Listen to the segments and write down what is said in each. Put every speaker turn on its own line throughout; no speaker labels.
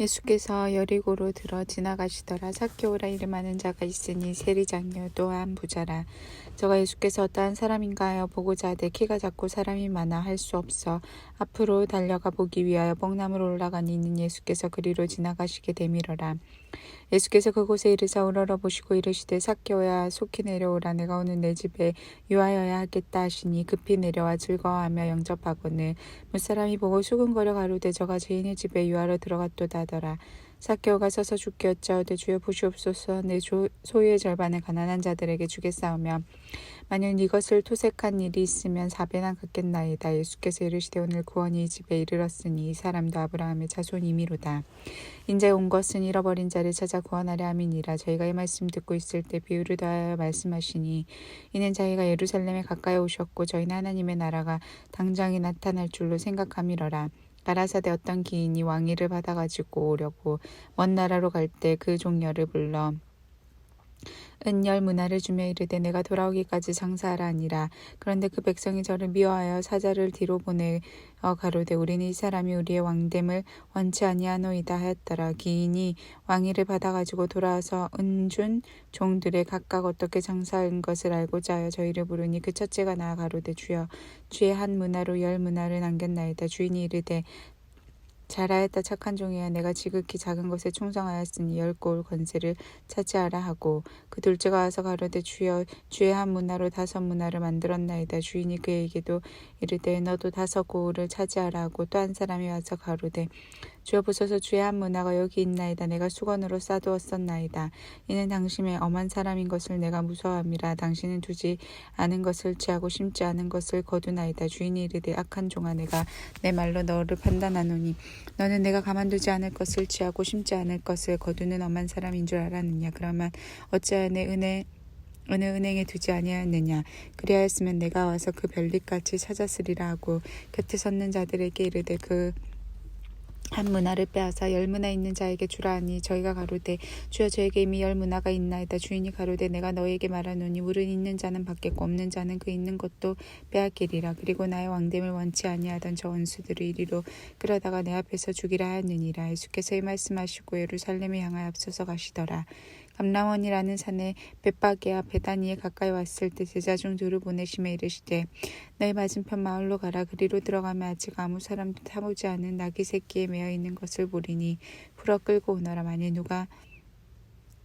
예수께서 여리고로 들어 지나가시더라. 사케오라 이름하는 자가 있으니 세리장이요 또한 부자라. 저가 예수께서 어떠한 사람인가 하여 보고자 하되 키가 작고 사람이 많아 할 수 없어 앞으로 달려가 보기 위하여 뽕나무로 올라가니 이는 예수께서 그리로 지나가시게 되밀어라 예수께서 그곳에 이르사 우러러 보시고 이르시되 사케오야 속히 내려오라. 내가 오늘 내 집에 유하여야 하겠다 하시니 급히 내려와 즐거워하며 영접하거늘. 무사람이 보고 수근거려 가로되 저가 죄인의 집에 유하러 들어갔도다 하더라. 사케오가 서서 죽게 어찌하오되 주여 보시옵소서. 내 조- 소유의 절반을 가난한 자들에게 주겠사오며 만일 이것을 토색한 일이 있으면 사배나 갖겠나이다. 예수께서 이르시되 오늘 구원이 이 집에 이르렀으니 이 사람도 아브라함의 자손이미로다. 인제 온 것은 잃어버린 자를 찾아 구원하려 함이니라. 저희가 이 말씀 듣고 있을 때 비유를 더하여 말씀하시니 이는 자기가 예루살렘에 가까이 오셨고 저희는 하나님의 나라가 당장에 나타날 줄로 생각함이러라. 가라사대 어떤 기인이 왕위를 받아가지고 오려고 먼 나라로 갈 때 그 종려를 불러 은열 문화를 주며 이르되 내가 돌아오기까지 장사하라 아니라. 그런데 그 백성이 저를 미워하여 사자를 뒤로 보내 어 가로되 우리는 이 사람이 우리의 왕됨을 원치 아니하노이다 하였더라. 기인이 왕위를 받아가지고 돌아와서 은준 종들의 각각 어떻게 장사한 것을 알고자 하여 저희를 부르니 그 첫째가 나아 가로되 주여 주의 한 문화로 열 문화를 남겼나이다. 주인이 이르되 잘하였다 착한 종이야. 내가 지극히 작은 것에 충성하였으니 열골 권세를 차지하라 하고 그 둘째가 와서 가로되 주여 주의 한 문화로 다섯 문화를 만들었나이다. 주인이 그에게도 이르되 너도 다섯 고을을 차지하라 하고 또 한 사람이 와서 가로되 주여 보소서 주의 한 문화가 여기 있나이다. 내가 수건으로 싸두었었나이다. 이는 당신의 엄한 사람인 것을 내가 무서워함이라. 당신은 두지 않은 것을 취하고 심지 않은 것을 거두나이다. 주인이 이르되 악한 종아 내가 내 말로 너를 판단하노니 너는 내가 가만두지 않을 것을 취하고 심지 않을 것을 거두는 엄한 사람인 줄 알았느냐? 그러면 어찌하여 내 은혜 어느 은행에 두지 아니하였느냐? 그리하였으면 내가 와서 그 별빛같이 찾았으리라 하고 곁에 섰는 자들에게 이르되 그 한 문화를 빼앗아 열 문화 있는 자에게 주라 하니 저희가 가로되 주여 저에게 이미 열 문화가 있나이다. 주인이 가로되 내가 너에게 말하노니 물은 있는 자는 받겠고 없는 자는 그 있는 것도 빼앗기리라. 그리고 나의 왕됨을 원치 아니하던 저 원수들을 이리로 끌어다가 내 앞에서 죽이라 하였느니라. 예수께서 이 말씀하시고 예루살렘에 향하여 앞서서 가시더라 감람원이라는 산에 bet박에와 베다니에 가까이 왔을 때 제자 중 둘을 보내심에 이르시되 너희 맞은편 마을로 가라. 그리로 들어가면 아직 아무 사람도 타보지 않은 나귀 새끼에 매어 있는 것을 보리니 풀어 끌고 오너라. 만일 누가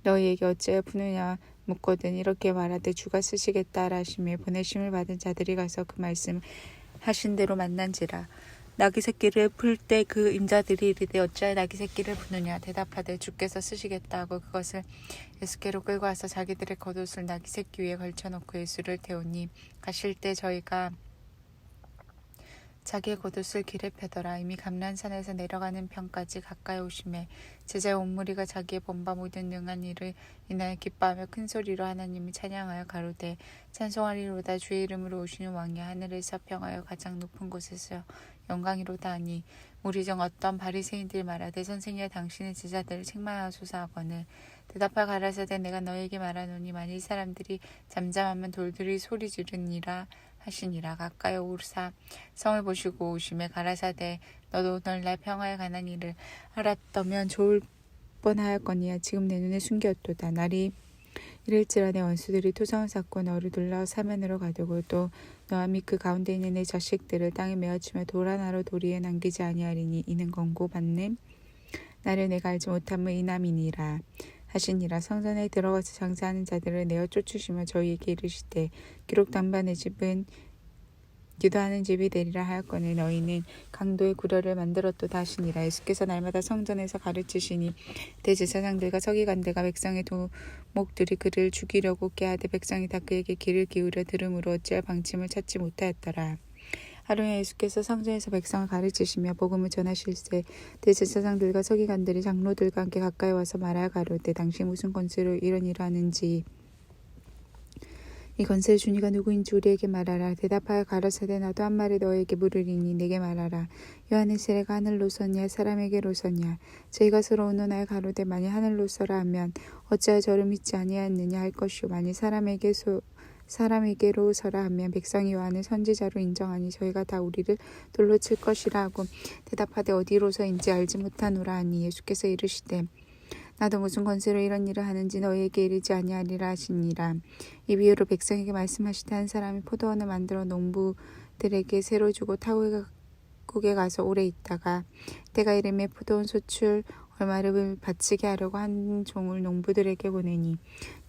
너희에게 어찌하여 푸느냐 묻거든 이렇게 말하되 주가 쓰시겠다 하심에 보내심을 받은 자들이 가서 그 말씀 하신 대로 만난지라 나귀 새끼를 풀 때 그 임자들이 이르되 어찌하여 나귀 새끼를 푸느냐? 대답하되 주께서 쓰시겠다 하고 그것을 예수께로 끌고 와서 자기들의 겉옷을 나귀 새끼 위에 걸쳐놓고 예수를 태우니 가실 때 저희가 자기의 겉옷을 길에 펴더라. 이미 감란산에서 내려가는 편까지 가까이 오심에 제자의 온 무리가 자기의 본바 모든 능한 일을 인하여 기뻐하며 큰 소리로 하나님을 찬양하여 가로되 찬송하리로다. 주의 이름으로 오시는 왕이 하늘에서 평하여 가장 높은 곳에서 영광이로다 하니 우리 중 어떤 바리새인들 말하되 선생이여 당신의 제자들을 책망하소서 하거늘 대답하 가라사대 내가 너에게 말하노니 만일 이 사람들이 잠잠하면 돌들이 소리 지르니라 하시니라. 가까이 오르사 성을 보시고 오심에 가라사대 너도 오늘날 평화에 관한 일을 알았다면 좋을 뻔하였거니와 지금 내 눈에 숨겼도다. 날이 이를지라 내 원수들이 토성을 쌓고 너를 둘러 사면으로 가두고 또 너와 및 그 가운데 있는 내 자식들을 땅에 메어치며 돌 하나로 도리에 남기지 아니하리니 이는 권고받는 나를 내가 알지 못함은 이남이니라. 하시니라. 성전에 들어가서 장사하는 자들을 내어 쫓으시며 저희에게 이르시되 기록 단반의 집은 기도하는 집이 되리라 하였거늘 너희는 강도의 구려를 만들었도다 하시니라. 예수께서 날마다 성전에서 가르치시니 대제사장들과 서기관들과 백성의 도목들이 그를 죽이려고 깨하되 백성이 다 그에게 귀를 기울여 들음으로 어찌할 방침을 찾지 못하였더라. 하루에 예수께서 성전에서 백성을 가르치시며 복음을 전하실세 대제사장들과 서기관들이 장로들과 함께 가까이 와서 말하여 가로되 당신 무슨 권세로 이런 일을 하는지 이 권세를 주니가 누구인지 우리에게 말하라. 대답하여 가라사대 나도 한 말을 너에게 물으리니 내게 말하라. 요한의 세례가 하늘로서냐 사람에게로서냐? 저희가 서로 오노나에 가로되 만일 하늘로서라 하면 어찌하여 저를 믿지 아니하였느냐 할 것이요. 만일 사람에게 소 사람에게로 서라 하면 백성이 요한을 선지자로 인정하니 저희가 다 우리를 돌로 칠 것이라 하고 대답하되 어디로서인지 알지 못하노라 하니 예수께서 이르시되 나도 무슨 권세로 이런 일을 하는지 너희에게 이르지 아니하리라 하시니라. 이 비유로 백성에게 말씀하시되 한 사람이 포도원을 만들어 농부들에게 새로 주고 타국에 가서 오래 있다가 때가 이름에 포도원 소출 얼마를 바치게 하려고 한 종을 농부들에게 보내니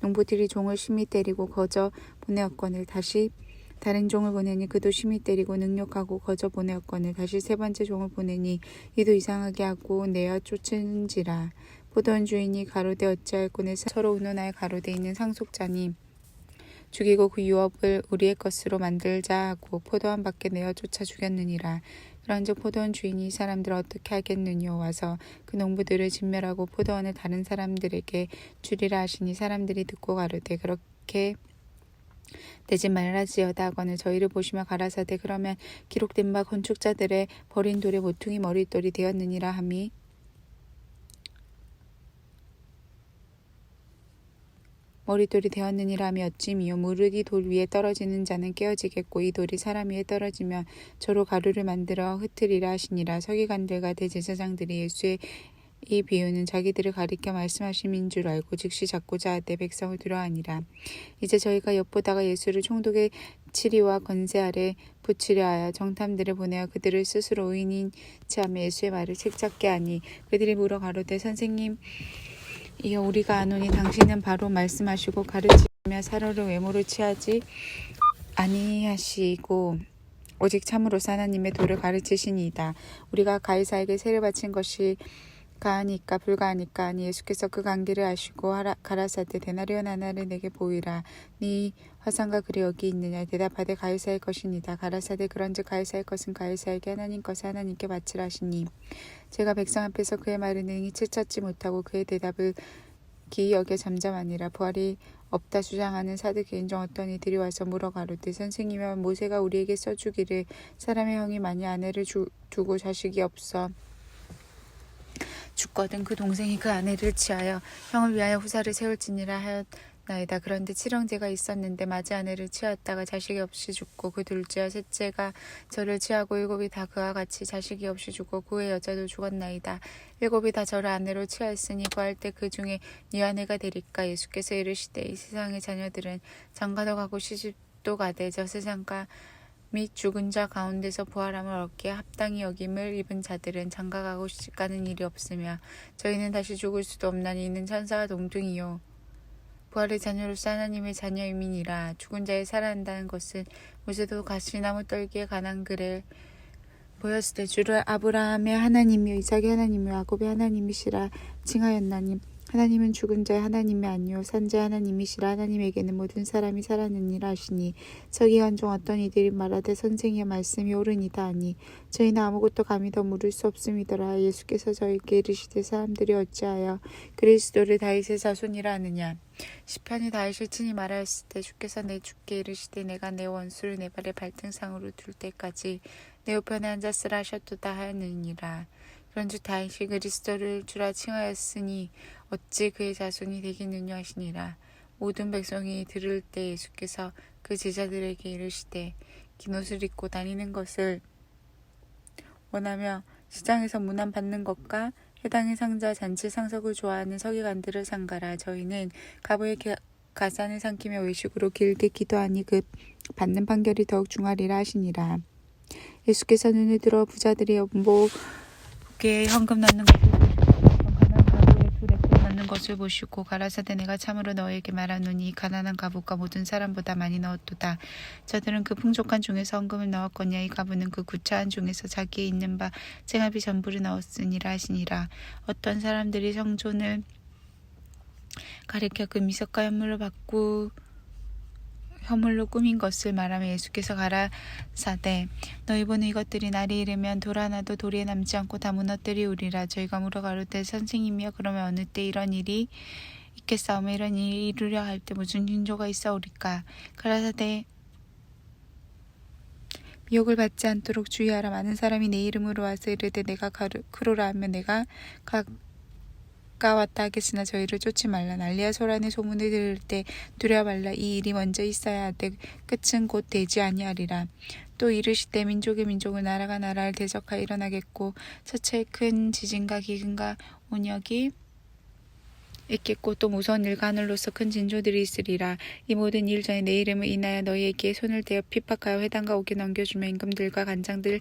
농부들이 종을 심히 때리고 거저 보내었거늘 다시 다른 종을 보내니 그도 심히 때리고 능욕하고 거저 보내었거늘 다시 세 번째 종을 보내니 이도 이상하게 하고 내어 쫓은지라 포도원 주인이 가로되 어찌할꼬네 서로 운운하여 가로되 있는 상속자니 죽이고 그 유업을 우리의 것으로 만들자 하고 포도원 밖에 내어 쫓아 죽였느니라. 그런즉 포도원 주인이 이 사람들을 어떻게 하겠느뇨? 와서 그 농부들을 진멸하고 포도원을 다른 사람들에게 주리라 하시니 사람들이 듣고 가로되 그렇게 되지 말라지어다. 하거늘 저희를 보시며 가라사대 그러면 기록된 바 건축자들의 버린 돌의 모퉁이 머릿돌이 되었느니라 함이 머릿돌이 되었느니라 하며 어찌미요. 무릇이 돌 위에 떨어지는 자는 깨어지겠고 이 돌이 사람 위에 떨어지면 저로 가루를 만들어 흩으리라 하시니라. 서기관들과 대제사장들이 예수의 이 비유는 자기들을 가리켜 말씀하심인 줄 알고 즉시 잡고자 하되 백성을 두려워하니라. 이제 저희가 엿보다가 예수를 총독의 치리와 권세 아래 붙이려 하여 정탐들을 보내어 그들을 스스로 의인인 체하며 예수의 말을 책잡게 하니 그들이 물어 가로되 선생님 이어 우리가 아노니 당신은 바로 말씀하시고 가르치며 사로를 외모로 취하지 아니하시고 오직 참으로서 하나님의 도를 가르치시니이다. 우리가 가이사에게 세를 바친 것이 가하니까 불가하니까 아니 예수께서 그 관계를 아시고 가라사대 데나리온 하나를 내게 보이라 네 화상과 글이 여기 있느냐 대답하되 가이사의 것이니다. 가라사대 그런즉 가이사의 것은 가이사에게 하나님 것을 하나님께 바치라 하시니 제가 백성 앞에서 그의 말을 능히 채찾지 못하고 그의 대답을 기이 여겨 잠잠하니라. 부활이 없다 주장하는 사드개인 중 어떤 이들이 와서 물어 가로되 선생님이여 모세가 우리에게 써주기를 사람의 형이 만일 아내를 주, 두고 자식이 없어 죽거든 그 동생이 그 아내를 취하여 형을 위하여 후사를 세울지니라 하였 나이다. 그런데 칠형제가 있었는데 맞이 아내를 취하였다가 자식이 없이 죽고 그 둘째와 셋째가 저를 취하고 일곱이 다 그와 같이 자식이 없이 죽고 그의 여자도 죽었나이다. 일곱이 다 저를 아내로 취하였으니 구할 때 그 중에 네 아내가 되리까 예수께서 이르시되 이 세상의 자녀들은 장가도 가고 시집도 가되 저 세상과 및 죽은 자 가운데서 부활함을 얻기에 합당히 여김을 입은 자들은 장가가고 시집가는 일이 없으며 저희는 다시 죽을 수도 없나니 이는 천사와 동등이요 부활의 자녀로서 하나님의 자녀임이니라 죽은 자의 살아난다는 것은 모세도 가시나무 떨기에 관한 글을 보였을 때 주를 아브라함의 하나님이요 이삭의 하나님이요 야곱의 하나님이시라 칭하였나니 하나님은 죽은 자의 하나님이 아니요 산자의 하나님이시라. 하나님에게는 모든 사람이 살았느니라 하시니 서기관 중 어떤 이들이 말하되 선생의 말씀이 옳으니다 하니 저희는 아무것도 감히 더 물을 수 없음이더라. 예수께서 저희에게 이르시되 사람들이 어찌하여 그리스도를 다윗의 자손이라 하느냐. 시편이 다윗을 친히 말하였을 때 주께서 내 주께 이르시되 내가 내 원수를 내 발의 발등상으로 둘 때까지 내 우편에 앉았으라 하셨도다 하느니라. 그런즉 다윗이 그리스도를 주라 칭하였으니 어찌 그의 자손이 되겠느냐 하시니라. 모든 백성이 들을 때 예수께서 그 제자들에게 이르시되 긴 옷을 입고 다니는 것을 원하며 시장에서 문안 받는 것과 해당의 상자 잔치 상석을 좋아하는 서기관들을 상가라 저희는 가부의 가산을 삼키며 외식으로 길게 기도하니 그 받는 판결이 더욱 중하리라 하시니라. 예수께서 눈을 들어 부자들이 연복에 헌금 넣는 것을 것을 보시고 가라사대 내가 참으로 너에게 말하노니 가난한 가부가 모든 사람보다 많이 넣었도다. 저들은 그 풍족한 중에서 헌금을 넣었거냐 이 가부는 그 구차한 중에서 자기의 있는 바 생활비 전부를 넣었으니라 하시니라. 어떤 사람들이 성존을 가리켜 그 미석과 현물로 바꾸 허물로 꾸민 것을 말하며 예수께서 가라사대 너희 보는 이것들이 날이 이르면 돌 하나도 돌에 남지 않고 다 무너뜨리우리라. 저희가 물어 가로되 선생님이여 그러면 어느 때 이런 일이 있겠사오며 이런 일이 이루려 할 때 무슨 징조가 있어오리까? 가라사대 미혹을 받지 않도록 주의하라. 많은 사람이 내 이름으로 와서 이르되 내가 가르, 그로라 하면 내가 각 가까웠다 하겠으나 저희를 쫓지 말라. 난리와 소란의 소문을 들을 때 두려워 말라. 이 일이 먼저 있어야 하되 끝은 곧 되지 아니하리라. 또 이르시되 민족의 민족을 나라가 나라를 대적하여 일어나겠고 첫째 큰 지진과 기근과 온역이 있겠고 또 무서운 일과 하늘로서 큰 진조들이 있으리라. 이 모든 일 전에 내 이름을 인하여 너희에게 손을 대어 핍박하여 회당과 옥에 넘겨주며 임금들과 간장들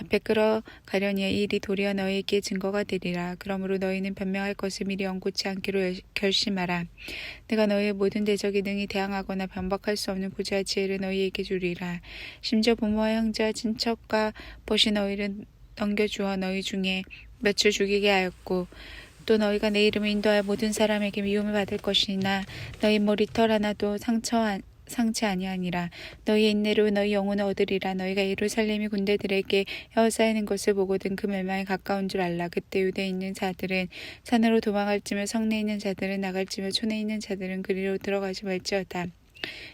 앞에 끌어가려니 이 일이 도리어 너희에게 증거가 되리라. 그러므로 너희는 변명할 것을 미리 엉고치 않기로 열- 결심하라. 내가 너희의 모든 대적에 능히 대항하거나 반박할 수 없는 부자와 지혜를 너희에게 주리라. 심지어 부모와 형제와 친척과 벗이 너희를 넘겨주어 너희 중에 몇을 죽이게 하였고 또 너희가 내 이름을 인도하여 모든 사람에게 미움을 받을 것이나 너희 머리털 하나도 상처 안- 상치 아니하니라. 너희의 인내로 너희 영혼을 얻으리라. 너희가 예루살렘이 군대들에게 에워싸이는 것을 보거든 그 멸망에 가까운 줄 알라. 그때 유대에 있는 자들은 산으로 도망할지며 성내에 있는 자들은 나갈지며 촌에 있는 자들은 그리로 들어가지 말지어다.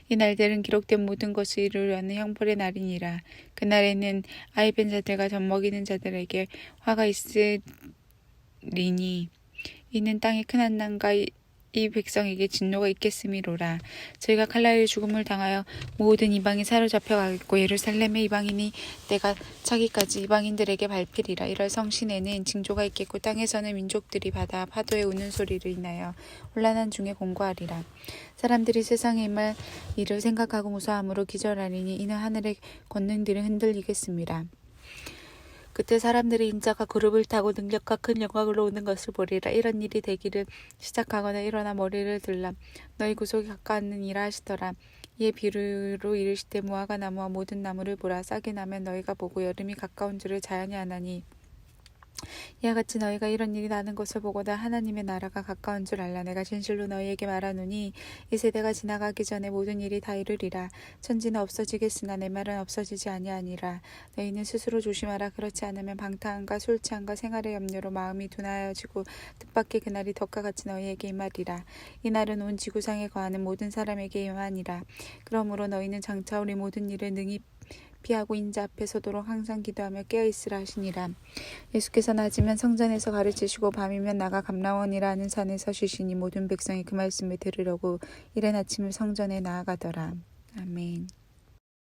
이 날들은 기록된 모든 것을 이루려는 형벌의 날이니라. 그날에는 아이 뺀 자들과 젖 먹이는 자들에게 화가 있으리니 이는 땅의 큰 한난과 이, 이 백성에게 진노가 있겠음이로라. 저희가 칼날의 죽음을 당하여 모든 이방이 사로잡혀 가겠고 예루살렘의 이방인이 때가 차기까지 이방인들에게 밟히리라. 이럴 성신에는 징조가 있겠고 땅에서는 민족들이 바다 파도의 우는 소리를 인하여 혼란한 중에 공고하리라. 사람들이 세상에 임할 일을 생각하고 무서함으로 기절하리니 이는 하늘의 권능들이 흔들리겠습니다. 그때 사람들이 인자가 그룹을 타고 능력과 큰 영광으로 오는 것을 보리라. 이런 일이 되기를 시작하거나 일어나 머리를 들라. 너희 구속이 가까웠느니라 하시더라. 이에 비유로 이르시되 무화과 나무와 모든 나무를 보라. 싹이 나면 너희가 보고 여름이 가까운 줄을 자연히 아나니 이와 같이 너희가 이런 일이 나는 것을 보고다 하나님의 나라가 가까운 줄 알라. 내가 진실로 너희에게 말하노니 이 세대가 지나가기 전에 모든 일이 다 이르리라. 천지는 없어지겠으나 내 말은 없어지지 아니하니라. 너희는 스스로 조심하라. 그렇지 않으면 방탕함과 술 취함과 생활의 염려로 마음이 둔하여지고 뜻밖의 그날이 덕과 같이 너희에게 임하리라. 이 날은 온 지구상에 거하는 모든 사람에게 임하니라. 그러므로 너희는 장차 우리 모든 일을 능히 피하고 인자 앞에 서도록 항상 기도하며 깨어 있으라 하시니라. 예수께서 낮이면 성전에서 가르치시고 밤이면 나가 감라원이라는 산에서 쉬시니 모든 백성이 그 말씀을 들으려고 이른 아침을 성전에 나아가더라. 아멘.